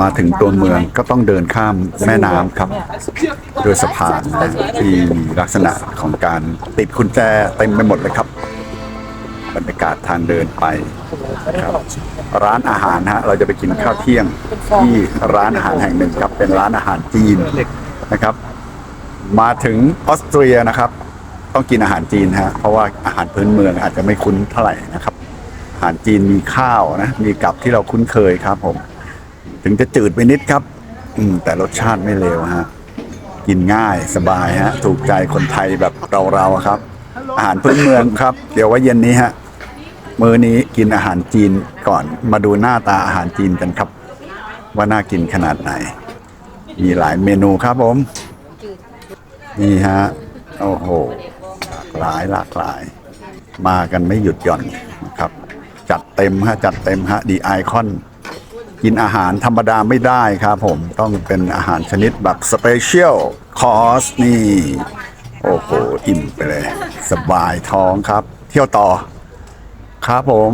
มาถึงตัวเมืองก็ต้องเดินข้ามแม่น้ำครับ โดยสะพานนะที่มีลักษณะของการติดกุญแจเต็มไปหมดเลยครับ บรรยากาศทางเดินไปครับร้านอาหารฮะเราจะไปกินข้าวเที่ยงที่ร้านอาหารแห่งหนึ่งครับเป็นร้านอาหารจีนนะครับ มาถึงออสเตรียนะครับ ต้องกินอาหารจีนฮะเพราะว่าอาหารพื้นเมืองอาจจะไม่คุ้นเท่าไหร่นะครับ อาหารจีนมีข้าวนะมีกับที่เราคุ้นเคยครับผม ถึงจะจืดไปนิดครับ อืมแต่รสชาติไม่เลวฮะ กินง่ายสบายฮะ ถูกใจคนไทยแบบเราๆครับ อาหารพื้นเมืองครับ เดี๋ยวว่าเย็นนี้ฮะ มื้อนี้กินอาหารจีนก่อน มาดูหน้าตาอาหารจีนกันครับ ว่าน่ากินขนาดไหน มีหลายเมนูครับผม นี่ฮะ โอ้โห หลากหลายหลากหลาย มากันไม่หยุดหย่อนนะครับ จัดเต็มฮะ จัดเต็มฮะ ดีไอคอน กินอาหารธรรมดาไม่ได้ครับผมต้องเป็นอาหารชนิดแบบสเปเชียลคอร์สนี่ โอ้โห อิ่มไปเลย สบายท้องครับ เที่ยวต่อ ครับผม